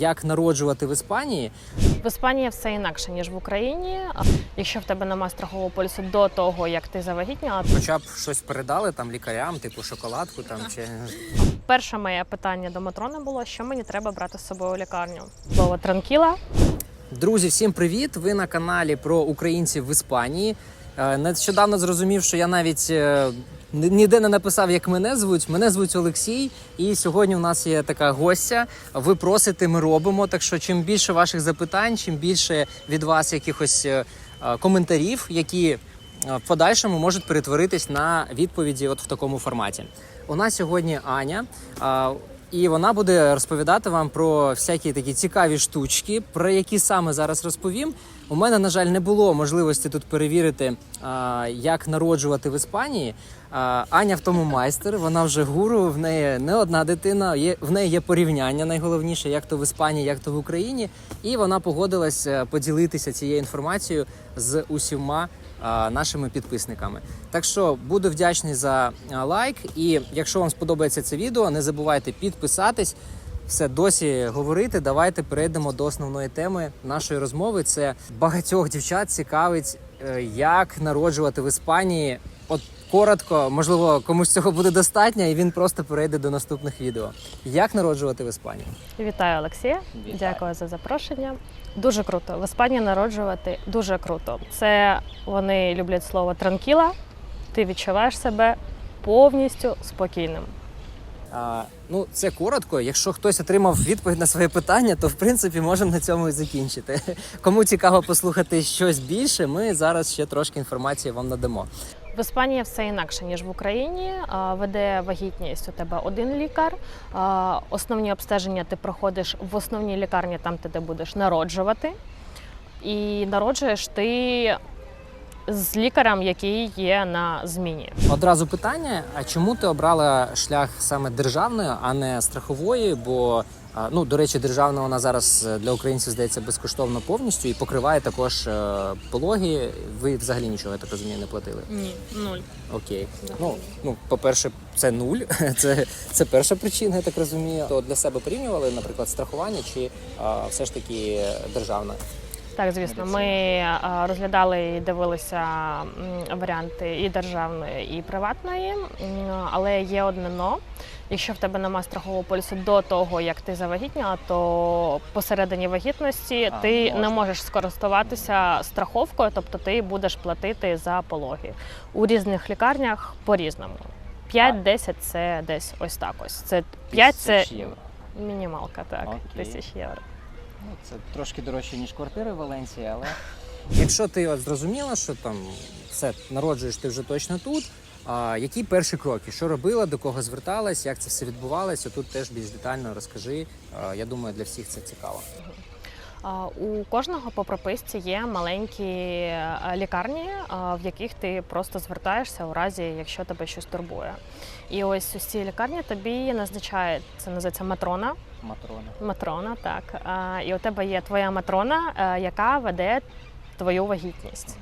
Як народжувати в Іспанії? В Іспанії все інакше ніж в Україні. Якщо в тебе нема страхового полісу до того, як ти завагітніла, Хоча б щось передали там лікарям, типу шоколадку там чи перше моє питання до Матрони було, що мені треба брати з собою у лікарню. Слово транкіла. друзі, всім привіт! Ви на каналі про українців в Іспанії. Е, Нещодавно зрозумів, що я навіть е, ніде не написав, як мене звуть. Мене звуть Олексій, і сьогодні у нас є така гостя. Ви просите, ми робимо. Так що, чим більше ваших запитань, чим більше від вас якихось е, коментарів, які в подальшому можуть перетворитись на відповіді, от в такому форматі. У нас сьогодні Аня. І вона буде розповідати вам про всякі такі цікаві штучки, про які саме зараз розповім. У мене, на жаль, не було можливості тут перевірити, як народжувати в Іспанії. Аня в тому майстер, вона вже гуру. В неї не одна дитина. В неї є порівняння найголовніше, як то в Іспанії, як то в Україні. І вона погодилась е, поділитися цією інформацією з усіма нашими підписниками. Так що буду вдячний за лайк. І якщо вам сподобається це відео, не забувайте підписатись. Все досі говорити. Давайте перейдемо до основної теми нашої розмови. Це багатьох дівчат цікавить, е, як народжувати в Іспанії. От коротко, можливо, комусь цього буде достатньо, і він просто перейде до наступних відео. Як народжувати в Іспанії? Вітаю, Олексія. Вітаю. Дякую за запрошення. Дуже круто. В Іспанії народжувати дуже круто. Це вони люблять слово транкіла. Ти відчуваєш себе повністю спокійним. А, ну, це коротко. Якщо хтось отримав відповідь на своє питання, то в принципі можемо на цьому і закінчити. Кому цікаво послухати щось більше, ми зараз ще трошки інформації вам надамо. В Іспанії все інакше ніж в Україні. Веде вагітність у тебе один лікар. Основні обстеження ти проходиш в основній лікарні, там ти будеш народжувати. І народжуєш ти з лікарем, який є на зміні. Одразу питання: а чому ти обрала шлях саме державної, а не страхової? Бо ну до речі, державна вона зараз е, для українців здається безкоштовно повністю і покриває також е, пологи. Ви взагалі нічого я так розумію, не платили. Ні, нуль. Окей. Да. Ну, ну, по-перше, це нуль. Це, це перша причина, я так розумію. То для себе порівнювали, наприклад, страхування чи а, все ж таки державна. Так, звісно, ми розглядали і дивилися варіанти і державної, і приватної. Але є одне но. Якщо в тебе немає страхового полісу до того, як ти завагітніла, то посередині вагітності А, ти можна. не можеш скористуватися страховкою, тобто ти будеш платити за пологи у різних лікарнях по-різному. 5-10 це десь ось так ось. Це 5 це мінімалка, так, тисяч євро. Ну, це трошки дорожче, ніж квартири в Валенції, але. Якщо ти от зрозуміла, що там все народжуєш ти вже точно тут. А які перші кроки? Що робила, до кого зверталась, як це все відбувалося? Тут теж більш детально розкажи. Я думаю, для всіх це цікаво. У кожного по прописці є маленькі е, лікарні, в яких ти просто звертаєшся у разі, якщо тебе щось турбує. І ось у цій лікарні тобі назначає це називається матрона. Матрона. Матрона, так. І у тебе є твоя матрона, е, яка веде твою вагітність.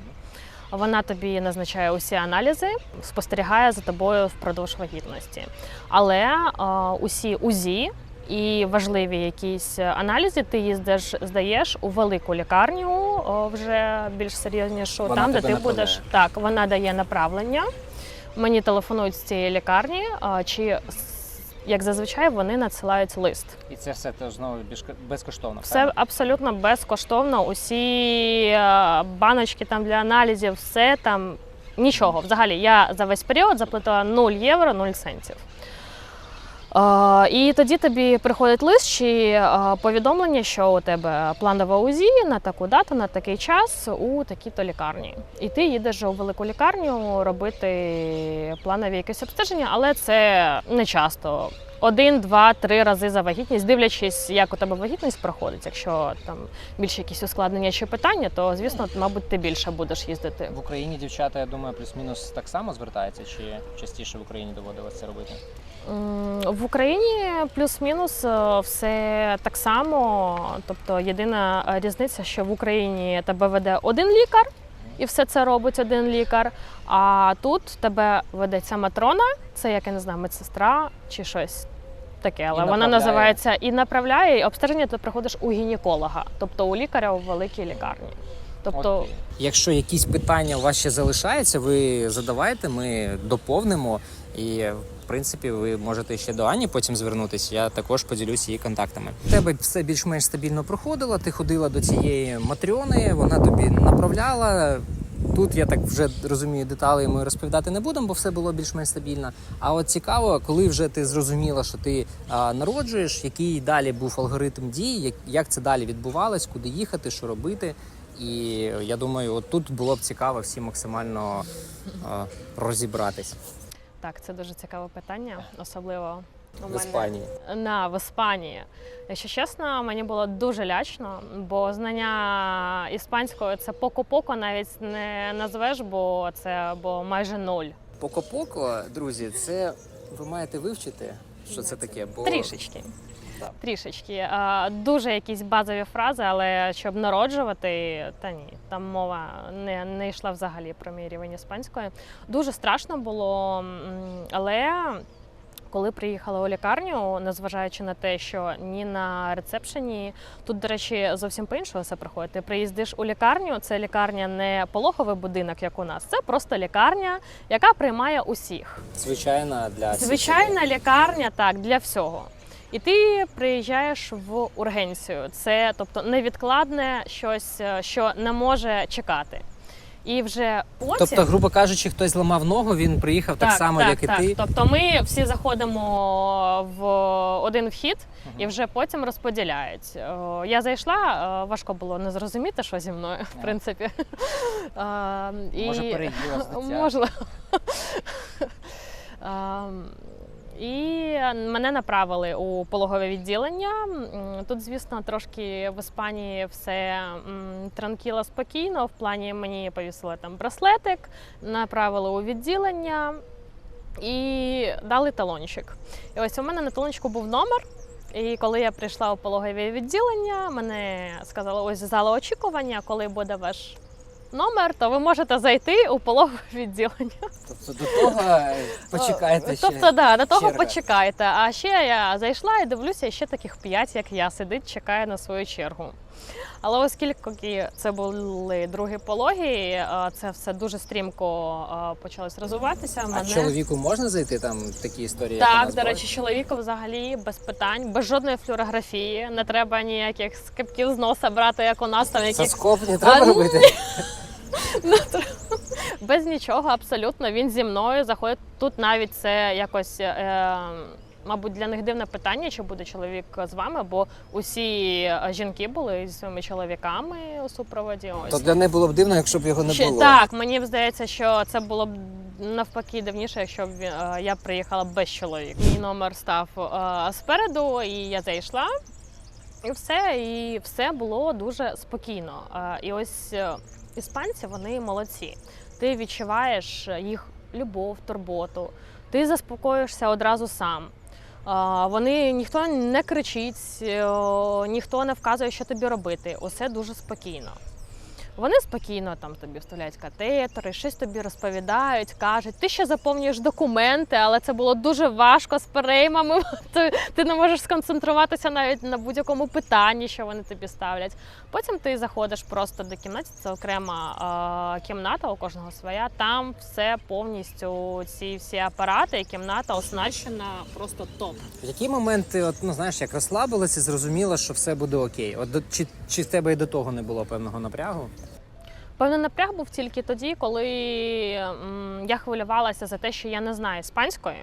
Вона тобі назначає усі аналізи, спостерігає за тобою впродовж вагітності. Але е, усі УЗІ і важливі якісь аналізи ти їздиш, здаєш у велику лікарню, о, вже більш серйознішу, Вона там, де ти будеш направляє. так, вона дає направлення. Мені телефонують з цієї лікарні, е, чи як зазвичай вони надсилають лист. І це все теж знову безкоштовно. Все абсолютно безкоштовно. Усі е, баночки там для аналізів, все там нічого. Взагалі, я за весь період заплатила 0 євро, 0 центів. І тоді тобі приходить лист чи повідомлення, що у тебе планова УЗІ на таку дату, на такий час у такій-то лікарні. І ти їдеш у велику лікарню робити планові якесь обстеження, але це не часто. Один, два, три рази за вагітність, дивлячись, як у тебе вагітність проходить. Якщо там більше якісь ускладнення чи питання, то звісно, мабуть, ти більше будеш їздити. В Україні дівчата, я думаю, плюс-мінус так само звертаються, чи частіше в Україні доводилось це робити? В Україні плюс-мінус е, все так само. Тобто єдина різниця, що в Україні тебе веде один лікар, і все це робить один лікар. А тут тебе ведеться матрона, це як я не знаю, медсестра чи щось таке, але І вона називається і направляє, і обстеження ти приходиш у гінеколога, тобто у лікаря у великій лікарні. Тобто, Окей. Якщо якісь питання у вас ще залишаються, ви задавайте, ми доповнимо. І принципі, ви можете ще до Ані потім звернутися. Я також поділюся її контактами. У тебе все більш-менш стабільно проходило. Ти ходила до цієї матрьони, вона тобі направляла. Тут я так вже розумію, деталі ми розповідати не будемо, бо все було більш-менш стабільно. А от цікаво, коли вже ти зрозуміла, що ти а, народжуєш, який далі був алгоритм дій, як, як це далі відбувалось, куди їхати, що робити. І я думаю, от тут було б цікаво всім максимально а, розібратись так, це дуже цікаве питання, особливо у в мене Іспанії. на в Іспанії. Якщо чесно, мені було дуже лячно, бо знання іспанської це поко-поко навіть не назвеш, бо це бо майже нуль. Поко-поко, друзі, це ви маєте вивчити, що це таке. Бо Трішечки. Так. Трішечки. А, дуже якісь базові фрази, але щоб народжувати, та ні, там мова не, не йшла взагалі про мій рівень іспанської. Дуже страшно було, але коли приїхала у лікарню, незважаючи на те, що ні на рецепшені, тут, до речі, зовсім по-іншому все проходить. Ти приїздиш у лікарню, це лікарня не пологовий будинок, як у нас, це просто лікарня, яка приймає усіх. звичайна для Звичайна лікарня, так, для всього. І ти приїжджаєш в ургенцію. Це тобто невідкладне щось, е, що не може чекати. І вже потім Тобто, грубо кажучи, хтось зламав ногу, він приїхав так, само, як і ти. Тобто ми всі заходимо в один вхід і вже потім розподіляють. Е, Я зайшла, е, важко було не зрозуміти, що зі мною, в принципі. Е, і- Може, переїла. Можливо. І мене направили у пологове відділення. Тут, звісно, трошки в Іспанії все транкіло спокійно. В плані мені повісили там браслетик, направили у відділення і дали талончик. І ось у мене на талончику був номер. І коли я прийшла у пологове відділення, мене сказали, ось зала очікування, коли буде ваш номер, то ви можете зайти у пологове відділення. Тобто до того почекаєте, почекайте ще. Тобто, да, до того черга. почекайте. А ще я зайшла і дивлюся, ще таких п'ять, як я, сидить, чекає на свою чергу. Але оскільки це були другі пологи, е, це все дуже стрімко е, почалось розвиватися. А Мене... чоловіку можна зайти там такі історії? як у Так, нас до були? речі, чоловіку взагалі без питань, без жодної флюорографії, не треба ніяких скипків з носа брати, як у нас там якісь Соскоп не треба А, робити. без нічого абсолютно. Він зі мною заходить. Тут навіть це якось. Е, Мабуть, для них дивне питання, чи буде чоловік з вами, бо усі е, жінки були зі своїми чоловіками у супроводі. Ось То для них було б дивно, якщо б його не було. Так, мені здається, що це було б навпаки дивніше, якщо б е, я приїхала без чоловіка. Мій номер став е, спереду, і я зайшла. І все, і все було дуже спокійно. І ось іспанці вони молодці. Ти відчуваєш їх любов, турботу, ти заспокоїшся одразу сам. Вони ніхто не кричить, е, ніхто не вказує, що тобі робити. Усе дуже спокійно. Вони спокійно там тобі вставляють катетери, щось тобі розповідають, кажуть. Ти ще заповнюєш документи, але це було дуже важко з переймами. Ти, ти не можеш сконцентруватися навіть на будь-якому питанні, що вони тобі ставлять. Потім ти заходиш просто до кімнати, це окрема е, кімната, у кожного своя. Там все повністю ці всі апарати і кімната оснащена просто топ. В які моменти, от, ну знаєш, як розслабилася, зрозуміла, що все буде окей. От до- чи, чи в тебе і до того не було певного напрягу? Певний напряг був тільки тоді, коли я хвилювалася за те, що я не знаю іспанської.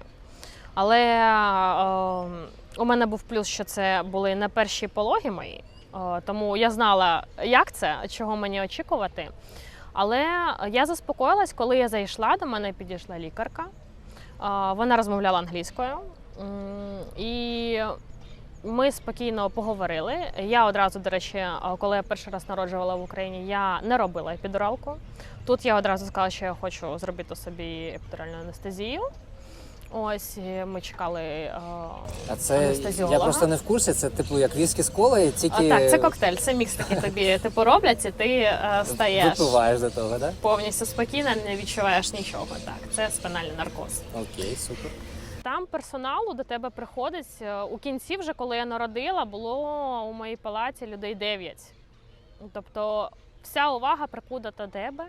Але е, у мене був плюс, що це були не перші пологи мої, е, тому я знала, як це, чого мені очікувати. Але я заспокоїлась, коли я зайшла, до мене підійшла лікарка. Е, Вона розмовляла англійською. І ми спокійно поговорили. Я одразу, до речі, коли я перший раз народжувала в Україні, я не робила епідуралку. Тут я одразу сказала, що я хочу зробити собі епідуральну анестезію. Ось ми чекали. е, А це Анестезіолога. я просто не в курсі. Це типу як віскі з колою, тільки А, так, це коктейль, це мікс такий тобі типу роблять, і ти е, стаєш випиваєш до того, да? повністю спокійно, не відчуваєш нічого. Так, це спинальний наркоз. Окей, супер. Там персоналу до тебе приходить е, у кінці, вже коли я народила, було у моїй палаті людей 9. Тобто вся увага прикута до тебе,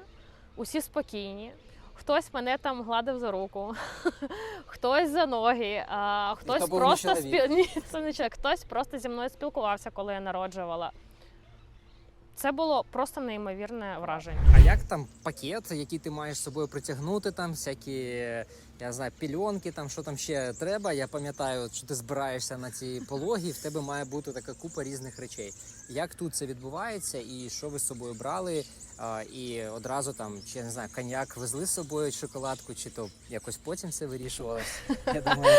усі спокійні. Хтось мене там гладив за руку, хтось за ноги, а хтось то просто спіл... Ні, це не чоловік. Хтось просто зі мною спілкувався, коли я народжувала. Це було просто неймовірне враження. А як там пакет, який ти маєш з собою притягнути, там всякі, я знаю, пільонки, там що там ще треба. Я пам'ятаю, що ти збираєшся на ці пологи, в тебе має бути така купа різних речей. Як тут це відбувається, і що ви з собою брали? І одразу там, чи я не знаю, коньяк везли з собою шоколадку, чи то якось потім це вирішувалось? Я думаю,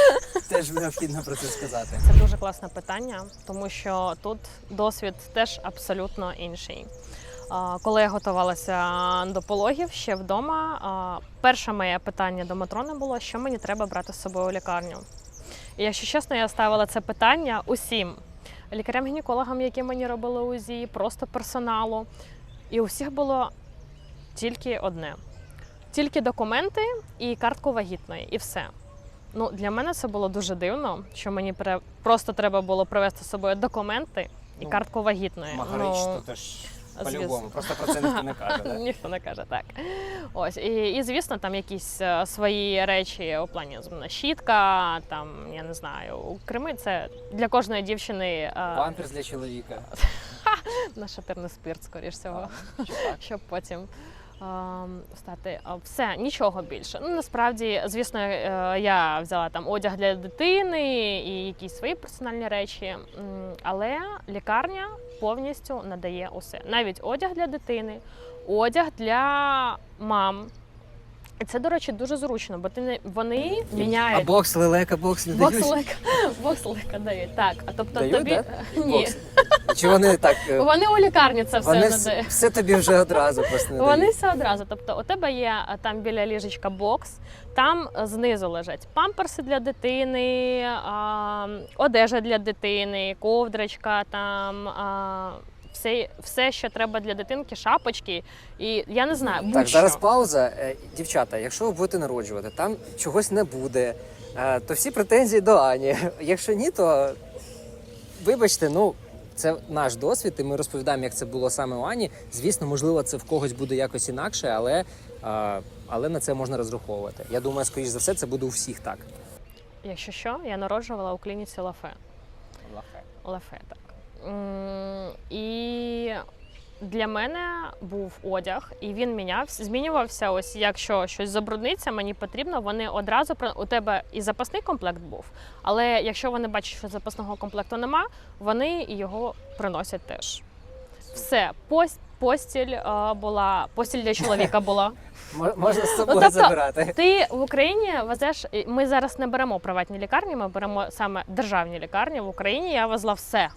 теж необхідно про це сказати. Це дуже класне питання, тому що тут досвід теж абсолютно інший. Коли я готувалася до пологів ще вдома, перше моє питання до Матрони було, що мені треба брати з собою у лікарню. І якщо чесно, я ставила це питання усім лікарям-гінекологам, які мені робили УЗІ, просто персоналу. І у всіх було тільки одне: тільки документи і картку вагітної, і все. Ну, для мене це було дуже дивно, що мені просто треба було привезти з собою документи і Ну, картку вагітної. Магарич, ну, то теж. По-любому, просто про це ніхто не каже. Да? Ніхто не каже так. Ось і, і звісно, там якісь е, свої речі у плані зубна щітка, там я не знаю, у креми це для кожної дівчини е, Памперс для чоловіка. на нашатирний спирт, скоріш всього. Щоб потім стати все, нічого більше. Ну насправді, звісно, е, я взяла там одяг для дитини і якісь свої персональні речі, але лікарня повністю надає усе. Навіть одяг для дитини, одяг для мам. І це, до речі, дуже зручно, бо ти не вони міняють. А бокс лелека, бокс не дають? Бокс лека, бокс лека дають. Так, а тобто Дають, тобі да? ні. Бокс. Чи вони так? е, Вони у лікарні це все Вони надають. все, тобі вже одразу просто не Вони дають. все одразу. Тобто, у тебе є а, там біля ліжечка бокс, там е, знизу лежать памперси для дитини, а, одежа для дитини, ковдрочка, там а, все, все, що треба для дитинки, шапочки. І я не знаю, Так, будь-що. зараз пауза. Е, Дівчата, якщо ви будете народжувати, там чогось не буде, е, то всі претензії до Ані. Якщо ні, то вибачте, ну. Це наш досвід, і ми розповідаємо, як це було саме у Ані. Звісно, можливо, це в когось буде якось інакше, але, е, але на це можна розраховувати. Я думаю, скоріш за все, це буде у всіх так. Якщо що, я народжувала у клініці Лафе. Лафе. Лафе, так. І для мене був одяг, і він мінявся, змінювався. Ось якщо щось забрудниться, мені потрібно, вони одразу у тебе і запасний комплект був. Але якщо вони бачать, що запасного комплекту нема, вони його приносять теж. Все, пос- постіль е, була, постіль для чоловіка була. Можна з собою тобто, забирати. Ти в Україні везеш. Ми зараз не беремо приватні лікарні, ми беремо саме державні лікарні. В Україні я везла все.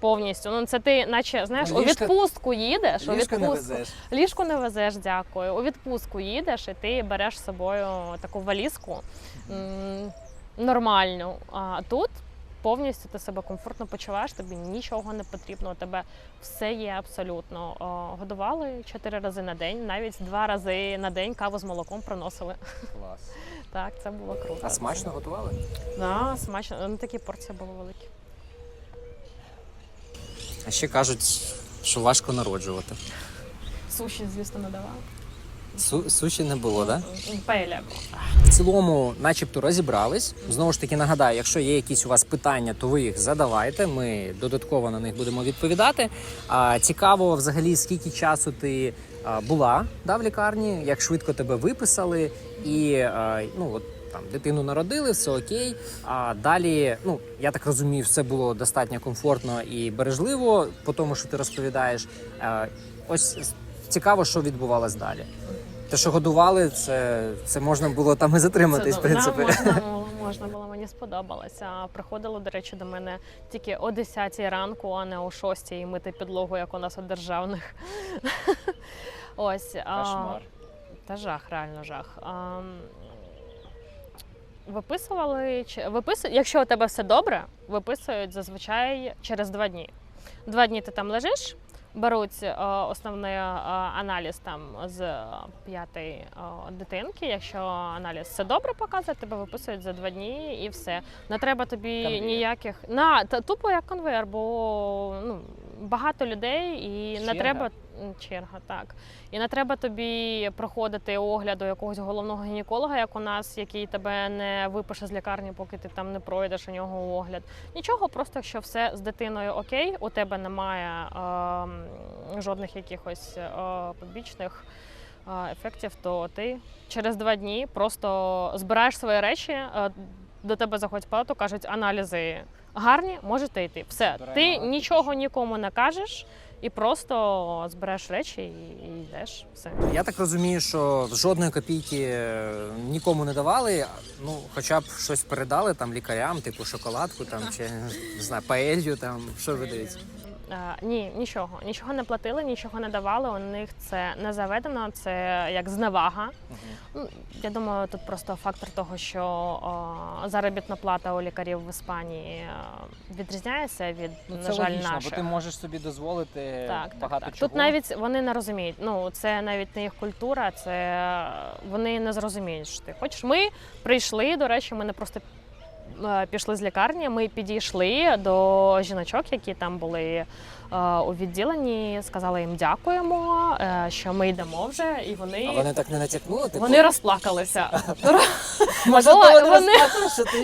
Повністю. Ну це ти, наче знаєш, у ліжка- відпустку їдеш, у Ліжко не відпустку. везеш. Ліжку не везеш, дякую. У відпустку їдеш, і ти береш з собою таку валізку м, нормальну. А тут повністю ти себе комфортно почуваєш, тобі нічого не потрібно. У тебе все є абсолютно. О, Годували чотири рази на день, навіть два рази на день каву з молоком приносили. Клас. Так, це було круто. А смачно готували? Да, смачно. Ну, такі порції були великі. А ще кажуть, що важко народжувати. Суші, звісно, надавали. Су- суші не було, так? Да? Паеля. В цілому, начебто, розібрались. Знову ж таки, нагадаю, якщо є якісь у вас питання, то ви їх задавайте. Ми додатково на них будемо відповідати. А цікаво, взагалі, скільки часу ти а, була да, в лікарні, як швидко тебе виписали, і а, ну от. Там дитину народили, все окей. А далі, ну я так розумію, все було достатньо комфортно і бережливо по тому, що ти розповідаєш. Е, ось цікаво, що відбувалось далі. Те, що годували, це, це можна було там і затриматись, в принципі. Да, можна, було, можна було, мені сподобалося. Приходило, до речі, до мене тільки о 10 ранку, а не о 6 і мити підлогу, як у нас у державних. Ось. а, Кошмар. Та жах, реально жах. А, Виписували, чи- випису, якщо у тебе все добре, виписують зазвичай через два дні. Два дні ти там лежиш, беруть е, основний е, аналіз там з п'ятої е, дитинки. Якщо аналіз все добре показує, тебе виписують за два дні і все. Не треба тобі Конвейер. ніяких на та тупо як конвейер, бо ну багато людей і Черга. не треба черга, так. І не треба тобі проходити огляд до якогось головного гінеколога, як у нас, який тебе не випише з лікарні, поки ти там не пройдеш у нього огляд. Нічого, просто якщо все з дитиною окей, у тебе немає е, жодних якихось е, побічних ефектів, то ти через два дні просто збираєш свої речі. до тебе заходять палату, кажуть, аналізи гарні, можете йти. Все, ти нічого нікому не кажеш і просто збереш речі і, і йдеш. Все. Я так розумію, що жодної копійки е, нікому не давали. Ну, хоча б щось передали там лікарям, типу шоколадку там чи не знаю, паелью там. Що видається? Ні, нічого. Нічого не платили, нічого не давали. У них це не заведено, це як зневага. Ну, я думаю, тут просто фактор того, що о, заробітна плата у лікарів в Іспанії е, відрізняється від, на жаль, наших. Ну, можеш собі дозволити Так, так, так. Тут навіть вони не розуміють. Ну це навіть не їх культура, це е, вони не зрозуміють, що ти хочеш. Ми прийшли. До речі, ми не просто пішли з лікарні. Ми підійшли до жіночок, які там були е, у відділенні. Сказали їм дякуємо, е, що ми йдемо вже, і вони. А вони так не натякнули? Типу? Вони розплакалися. Може, вони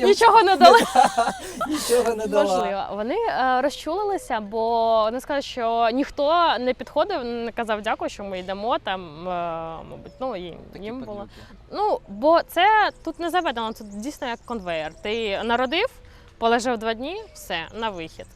Нічого не дали. нічого не дала. Можливо, вони е, розчулилися, бо вони сказали, що ніхто не підходив, не казав дякую, що ми йдемо там. е, Мабуть, ну їм, їм було. Ну бо це тут не заведено, тут дійсно як конвейер. Ти народив, полежав два дні, все на вихід.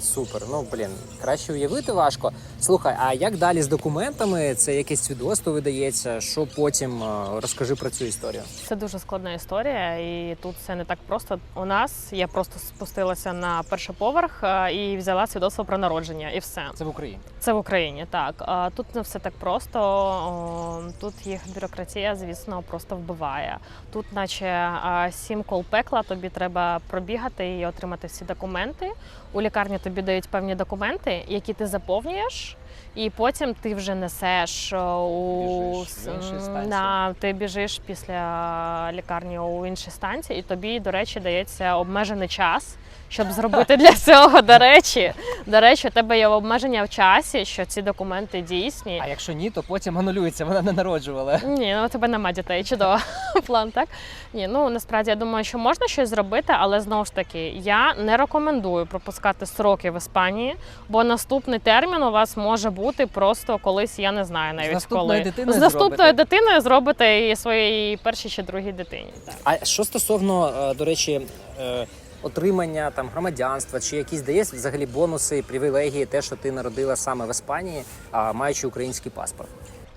Супер. Ну блін, краще уявити важко. Слухай, а як далі з документами? Це якесь свідоцтво видається? Що потім Е, розкажи про цю історію? Це дуже складна історія, і тут все не так просто. У нас я просто спустилася на перший поверх е, і взяла свідоцтво про народження, і все. Це в Україні. Це в Україні, так. Тут не все так просто. Тут їх бюрократія, звісно, просто вбиває. Тут, наче сім кол пекла, тобі треба пробігати і отримати всі документи. У лікарні тобі дають певні документи, які ти заповнюєш. І потім ти вже несеш у Біжиш на ти біжиш після лікарні у інші станції, і тобі, до речі, дається обмежений час, щоб зробити для цього. До речі, до речі, у тебе є обмеження в часі, що ці документи дійсні. А якщо ні, то потім анулюється, вона не народжувала. Ні, ну у тебе нема дітей, чудово план, так? Ні, ну насправді я думаю, що можна щось зробити, але знову ж таки, я не рекомендую пропускати сроки в Іспанії, бо наступний термін у вас може бути просто колись, я не знаю навіть наступною коли. дитиною З наступною зробите. дитиною зробите і своїй першій чи другій дитині. Так. А що стосовно, е, до речі, е, отримання там громадянства, чи якісь дає взагалі бонуси, привілегії, те, що ти народила саме в Іспанії, а маючи український паспорт?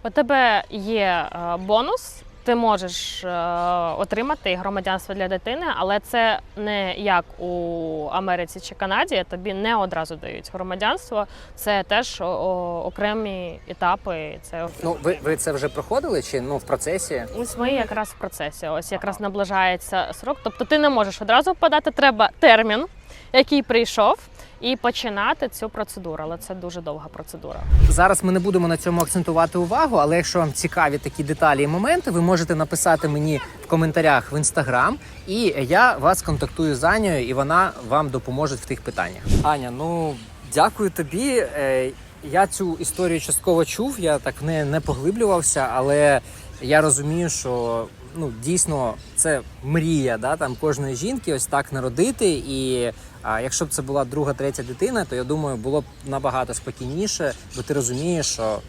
У тебе є е, бонус. Ти можеш е, отримати громадянство для дитини, але це не як у Америці чи Канаді. Тобі не одразу дають громадянство. Це теж окремі етапи. Це Ну, ви, ви це вже проходили чи ну в процесі? ось ми якраз в процесі. Ось якраз наближається срок. Тобто ти не можеш одразу подати. Треба термін, який прийшов, і починати цю процедуру. Але це дуже довга процедура. Зараз ми не будемо на цьому акцентувати увагу, але якщо вам цікаві такі деталі і моменти, ви можете написати мені в коментарях в інстаграм, і я вас контактую з Анею, і вона вам допоможе в тих питаннях. Аня, ну дякую тобі. Е, Я цю історію частково чув, я так в неї не поглиблювався, але я розумію, що ну дійсно це мрія да, там кожної жінки ось так народити. І а, якщо б це була друга, третя дитина, то я думаю, було б набагато спокійніше, бо ти розумієш, що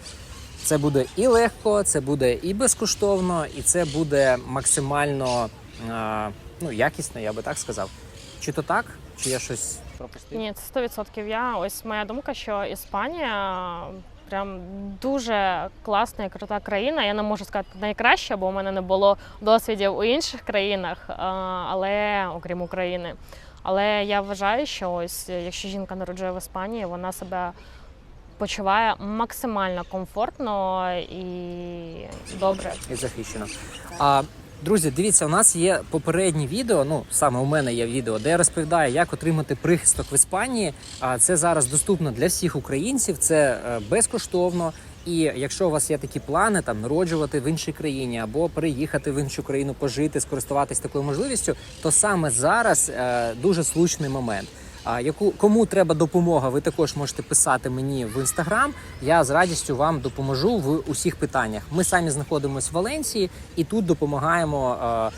це буде і легко, це буде і безкоштовно, і це буде максимально а, ну, якісно, я би так сказав. Чи то так, чи я щось пропустив? Ні, це 100% я. Ось моя думка, що Іспанія прям дуже класна і крута країна. Я не можу сказати найкраща, бо у мене не було досвідів у інших країнах, але окрім України. Але я вважаю, що ось якщо жінка народжує в Іспанії, вона себе почуває максимально комфортно і добре. і захищено. А Друзі, дивіться, у нас є попереднє відео. Ну саме у мене є відео, де я розповідаю, як отримати прихисток в Іспанії. А це зараз доступно для всіх українців. Це е, безкоштовно. І якщо у вас є такі плани, там народжувати в іншій країні або переїхати в іншу країну, пожити, скористуватись такою можливістю, то саме зараз е, дуже слушний момент. Яку кому треба допомога, ви також можете писати мені в інстаграм. Я з радістю вам допоможу в усіх питаннях. Ми самі знаходимося в Валенції і тут допомагаємо. е,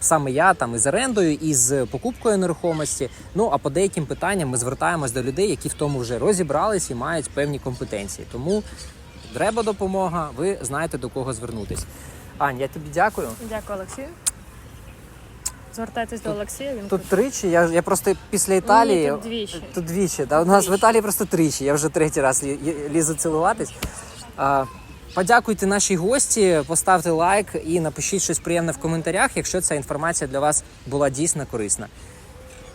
Саме я там із орендою, і з покупкою нерухомості. Ну а по деяким питанням ми звертаємось до людей, які в тому вже розібрались і мають певні компетенції. Тому треба допомога. Ви знаєте до кого звернутись. Ань, я тобі дякую. Дякую, Олексію. Звертайтесь до Олексія. Він Тут тричі. Я, я просто після Італії. Ні, тут двічі. Тут двічі. Да? У нас в Італії просто тричі. Я вже третій раз лі- лі- лізу цілуватись. А, подякуйте нашій гості, поставте лайк і напишіть щось приємне в коментарях, якщо ця інформація для вас була дійсно корисна.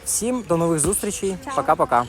Всім до нових зустрічей. Пока-пока.